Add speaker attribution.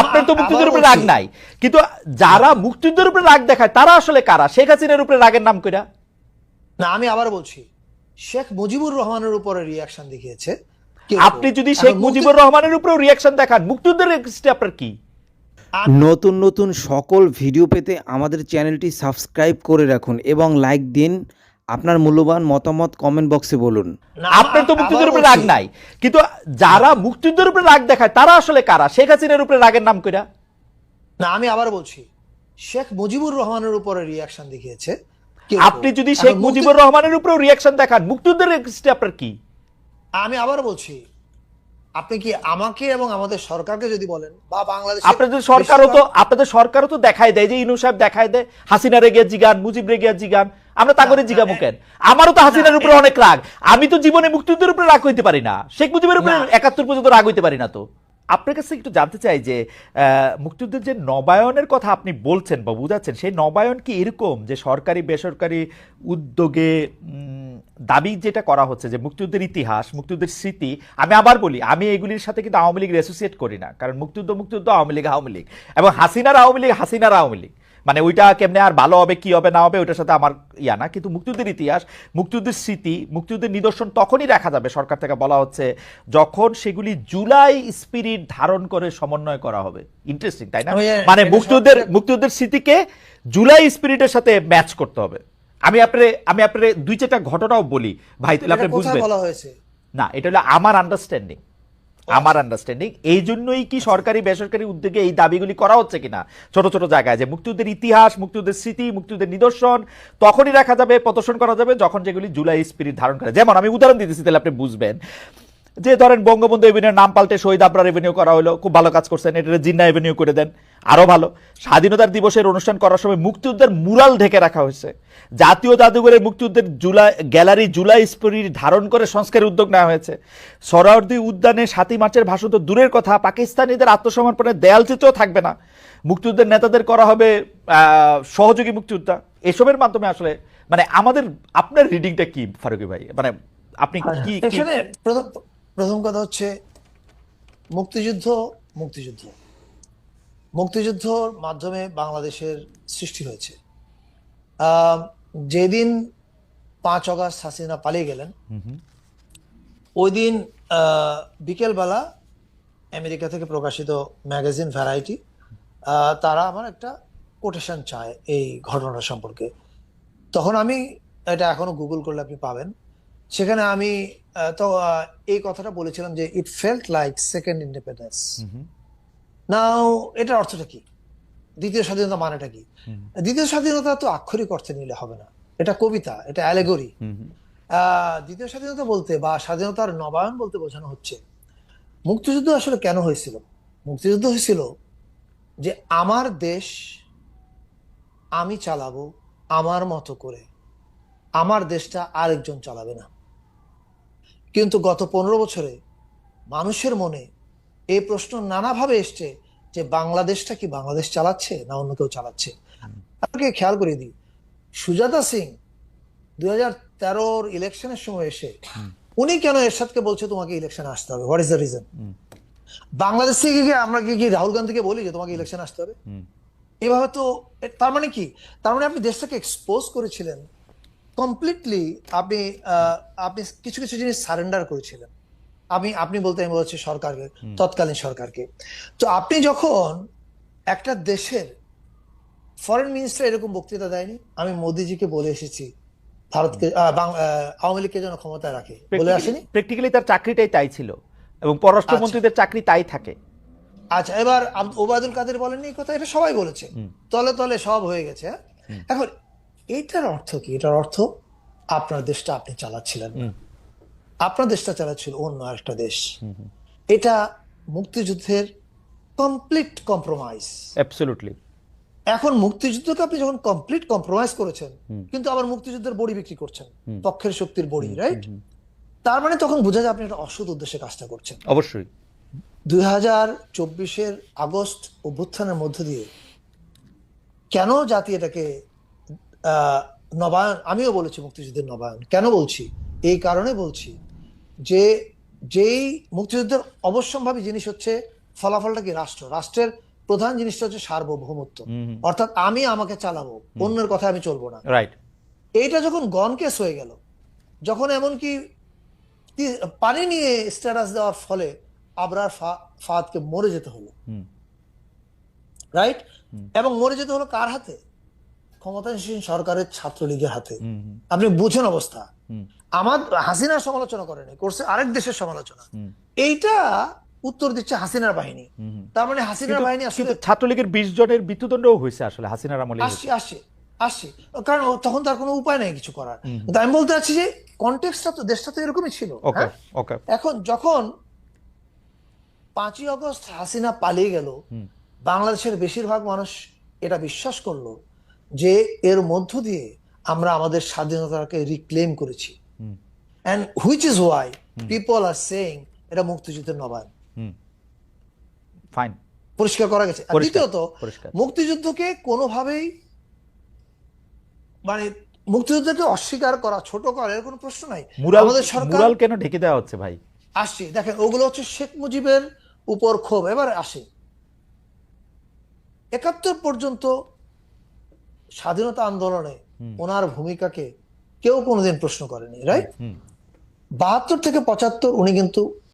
Speaker 1: আপনার তো মুক্তিযুদ্ধের উপরে রাগ নাই। কিন্তু যারা মুক্তিযুদ্ধের উপরে রাগ দেখায় তারা আসলে কারা? শেখ হাসিনার উপরে রাগের নাম কইরা?
Speaker 2: না আমি আবার বলছি শেখ মুজিবুর রহমানের উপরে রিয়াকশন দেখিয়েছে
Speaker 1: আপনি যদি শেখ মুজিবুর রহমানের উপরেও রিয়াকশন দেখান মুক্তিযুদ্ধের আপনার কি?
Speaker 3: নতুন নতুন সকল ভিডিও পেতে আমাদের চ্যানেলটি সাবস্ক্রাইব করে রাখুন এবং লাইক দিন। আপনার মূল্যবান মতামত কমেন্ট বক্সে বলুন।
Speaker 1: আপনার তো মুক্তিযুদ্ধের উপরে রাগ নাই। কিন্তু যারা মুক্তিযুদ্ধের উপরে রাগ দেখায় তারা আসলে কারা? শেখ হাসিনার উপরে রাগের নাম কইরা।
Speaker 2: না আমি আবার বলছি শেখ মুজিবুর রহমানের উপরে রিয়াকশন দেখিয়েছে
Speaker 1: আপনি যদি শেখ মুজিবুর রহমানের উপরেও রিয়াকশন দেখান মুক্তিযুদ্ধের আপনার কি?
Speaker 2: আমি আবার বলছি আপনি কি আমাকে এবং আমাদের সরকারকে যদি বলেন বা বাংলাদেশ
Speaker 1: আপনাদের সরকারও তো আপনাদের সরকারও তো দেখায় দেয় যে ইনু সাহেব দেখায় দেয় হাসিনা রেগে জিগান মুজিব রেগে জিগান। আমরা তা করে কেন? আমারও তো হাসিনার উপরে অনেক রাগ। আমি তো জীবনে মুক্তিযুদ্ধের উপরে রাগ হইতে পারি না। শেখ মুজিবের উপরে একাত্তর পর্যন্ত রাগ হইতে পারি না তো। আপনার কাছে একটু জানতে চাই যে মুক্তিযুদ্ধের যে নবায়নের কথা আপনি বলছেন বা বুঝাচ্ছেন সেই নবায়ন কি এরকম যে সরকারি বেসরকারি উদ্যোগে দাবি যেটা করা হচ্ছে যে মুক্তিযুদ্ধের ইতিহাস মুক্তিযুদ্ধের স্মৃতি আমি আবার বলি আমি এগুলির সাথে কিন্তু আওয়ামী লীগ অ্যাসোসিয়েট করি না। কারণ মুক্তিযুদ্ধ মুক্তিযুদ্ধ আওয়ামী লীগ আওয়ামী লীগ। এবং হাসিনার আওয়ামী লীগ হাসিনার আওয়ামী লীগ। মানে ওইটা কেমনে আর ভালো হবে কি হবে না হবে ওইটার সাথে আমার ইয়া না। কিন্তু মুক্তিযুদ্ধের ইতিহাস মুক্তিযুদ্ধের স্মৃতি মুক্তিযুদ্ধের নিদর্শন তখনই রাখা যাবে সরকার থেকে বলা হচ্ছে যখন সেগুলি জুলাই স্পিরিট ধারণ করে সমন্বয় করা হবে। ইন্টারেস্টিং তাই না? মানে মুক্তিযুদ্ধের মুক্তিযুদ্ধের স্মৃতিকে জুলাই স্পিরিটের সাথে ম্যাচ করতে হবে। আমি আপনার আমি আপনার দুই চারটা ঘটনাও বলি। ভাই তাহলে আপনি বুঝবেন। না এটা হলো আমার আন্ডারস্ট্যান্ডিং আমার আন্ডারস্ট্যান্ডিং এই জন্যই কি সরকারি বেসরকারি উদ্যোগে এই দাবিগুলি করা হচ্ছে কিনা? ছোট ছোট জায়গায়, যে মুক্তিযুদ্ধের ইতিহাস, মুক্তিযুদ্ধের স্মৃতি, মুক্তিযুদ্ধের নিদর্শন, তখনই রাখা যাবে, প্রদর্শন করা যাবে, যখন যেগুলি জুলাই স্পিরিট ধারণ করে। যেমন আমি উদাহরণ দিতেছি, তাহলে আপনি বুঝবেন। যে ধরেন বঙ্গবন্ধু এভিনিউর নাম পাল্টে শহীদ আবরার এভিনিউ করা হলো, খুব ভালো কাজ করছেন এটা জিন্না এভিনিউ করে দেন। আরও ভালো। স্বাধীনতার দিবসের অনুষ্ঠান করার সময় মুক্তিযুদ্ধের মুরাল ঢেকে রাখা হয়েছে। জাতীয় জাদুঘরের মুক্তিযুদ্ধের জুলাই গ্যালারি জুলাই স্পিরিট ধারণ করে সংস্কারের উদ্যোগ নেওয়া হয়েছে। সরাওয়ার্দী উদ্যানে সাতই মার্চের ভাষণ তো দূরের কথা পাকিস্তানিদের আত্মসমর্পণের দেয়ালচিত্রও থাকবে না। মুক্তিযুদ্ধের নেতাদের করা হবে আহ, সহযোগী মুক্তিযোদ্ধা। এসবের মাধ্যমে আসলে মানে আমাদের আপনার রিডিংটা কি ফারুকি ভাই? মানে আপনি কি কি-
Speaker 2: প্রথম প্রথম কথা হচ্ছে মুক্তিযুদ্ধ মুক্তিযুদ্ধ। মুক্তিযুদ্ধর মাধ্যমে বাংলাদেশের সৃষ্টি হয়েছে। যেদিন পাঁচ অগাস্ট হাসিনা পালিয়ে গেলেন ওই দিন বিকেলবেলা আমেরিকা থেকে প্রকাশিত ম্যাগাজিন ভ্যারাইটি তারা আমার একটা কোটেশন চায় এই ঘটনা সম্পর্কে। তখন আমি এটা এখনও গুগল করলে আপনি পাবেন। সেখানে আমি তো এই কথাটা বলেছিলাম যে it felt like second independence now এটার অর্থটা কি? দ্বিতীয় স্বাধীনতা মানেটা কি? দ্বিতীয় স্বাধীনতা তো আক্ষরিক অর্থে নিলে হবে না। এটা কবিতা এটা অ্যালেগরি দ্বিতীয় স্বাধীনতা বলতে বা স্বাধীনতার নবায়ন বলতে বোঝানো হচ্ছে মুক্তিযুদ্ধ আসলে কেন হয়েছিল? মুক্তিযুদ্ধ হয়েছিল যে আমার দেশ আমি চালাবো আমার মতো করে। আমার দেশটা আরেকজন চালাবে না। কিন্তু গত পনেরো বছরে মানুষের মনে এই প্রশ্ন নানাভাবে এসছে যে বাংলাদেশটা কি বাংলাদেশ চালাচ্ছে না অন্য কেউ চালাচ্ছে? আপনাকে খেয়াল করে দিই। সুজাতা সিং দুই হাজার তেরোর ইলেকশনের সময় এসে উনি কেন এরশাদকে বলছে তোমাকে ইলেকশন আসতে হবে? What is the reason Bangladesh থেকে কি আমরা কি কি রাহুল গান্ধীকে বলি যে তোমাকে ইলেকশন আসতে হবে? এভাবে তো তার মানে কি? তার মানে আপনি দেশটাকে এক্সপোজ করেছিলেন কমপ্লিটলি আপনি আহ, আপনি কিছু কিছু জিনিস সারেন্ডার করেছিলেন। আমি আপনি বলতে আমি বলছি সরকারকে তৎকালীন সরকারকে। তো আপনি যখন একটা দেশের ফরেন মিনিস্টার এরকম বক্তৃতা দেয়নি আমি মোদিজিকে বলে এসেছি ভারতকে আওয়ামী লীগকে যেন ক্ষমতায় রাখে বলে আসেনি?
Speaker 1: প্র্যাকটিক্যালি তার চাকরিটাই তাই ছিল এবং পররাষ্ট্রমন্ত্রীদের চাকরি তাই থাকে।
Speaker 2: আচ্ছা এবার ওবায়দুল কাদের বলেননি এই কথা এটা সবাই বলেছে। তলে তলে সব হয়ে গেছে হ্যাঁ? এখন এইটার অর্থ কি? এটার অর্থ আপনার দেশটা আপনি চালাচ্ছিলেন না। আপনার দেশটা চালাচ্ছিল অন্য একটা দেশ। এটা মুক্তিযুদ্ধের কমপ্লিট কম্প্রোমাইজ
Speaker 1: অ্যাবসলিউটলি
Speaker 2: এখন মুক্তিযুদ্ধকে আপনি যখন কমপ্লিট কম্প্রোমাইজ করেছেন কিন্তু আবার মুক্তিযুদ্ধের বড়ি বিক্রি করছেন পক্ষের শক্তির বড়ি রাইট তার মানে তখন বোঝা যায় আপনি একটা অসৎ উদ্দেশ্যে কাজটা করছেন।
Speaker 1: অবশ্যই।
Speaker 2: দুই হাজার চব্বিশের আগস্ট অভ্যুত্থানের মধ্য দিয়ে কেন জাতি এটাকে আহ, নবায়ন আমিও বলেছি মুক্তিযুদ্ধের নবায়ন। কেন বলছি? এই কারণে বলছি যে যেই মুক্তিযুদ্ধের অবশ্যম্ভাবী জিনিস হচ্ছে ফলাফলটা কি? রাষ্ট্র। রাষ্ট্রের প্রধান জিনিসটা হচ্ছে সার্বভৌমত্ব। অর্থাৎ আমি আমাকে চালাবো অন্যের কথা আমি চলবো না।
Speaker 1: রাইট
Speaker 2: এইটা যখন গন কেস হয়ে গেল যখন এমনকি পানি নিয়ে স্ট্যাটাস দেওয়ার ফলে আবরার ফাদকে মরে যেতে হলো। রাইট এবং মরে যেতে হলো কার হাতে? ক্ষমতাসীন সরকারের ছাত্রলীগের হাতে। আপনি বুঝেন অবস্থা। আমার হাসিনার সমালোচনা করেনি করছে আরেক দেশের সমালোচনা। এইটা উত্তর দিচ্ছে হাসিনার বাহিনী। তার মানে হাসিনার বাহিনী আসলে
Speaker 1: ছাত্রলীগের বিশ জনের মৃত্যুদণ্ডও হয়েছে আসলে হাসিনার আমলে
Speaker 2: আসছে আসছে আসছে। কারণ তখন তার কোনো উপায় নেই কিছু করার। কিন্তু আমি বলতে চাচ্ছি যে কনটেক্সটটা তো দেশটা তো এরকমই ছিল হ্যাঁ? এখন যখন পাঁচই অগস্ট হাসিনা পালিয়ে গেল বাংলাদেশের বেশিরভাগ মানুষ এটা বিশ্বাস করল যে এর মধ্য দিয়ে আমরা আমাদের স্বাধীনতাকে রিক্লেম করেছি। And which is why people are saying এটা মুক্তিযুদ্ধের নবায়ন।
Speaker 1: ফাইন
Speaker 2: পরিষ্কার করা গেছে। দ্বিতীয়ত মুক্তিযুদ্ধকে কোনোভাবেই মানে মুক্তিযুদ্ধকে অস্বীকার করা ছোট করা এর কোনো প্রশ্ন নাই। আমাদের সরকার
Speaker 1: মুরাল কেন ঢেকে দেওয়া হচ্ছে ভাই?
Speaker 2: আসছি। দেখেন ওগুলো হচ্ছে শেখ মুজিবের উপর ক্ষোভ। এবার আসে। একাত্তর পর্যন্ত স্বাধীনতা আন্দোলনে ওনার ভূমিকাকে কেউ কোনোদিন প্রশ্ন করেনি রাইট বাহাত্তর থেকে পঁচাত্তর উনি কিন্তু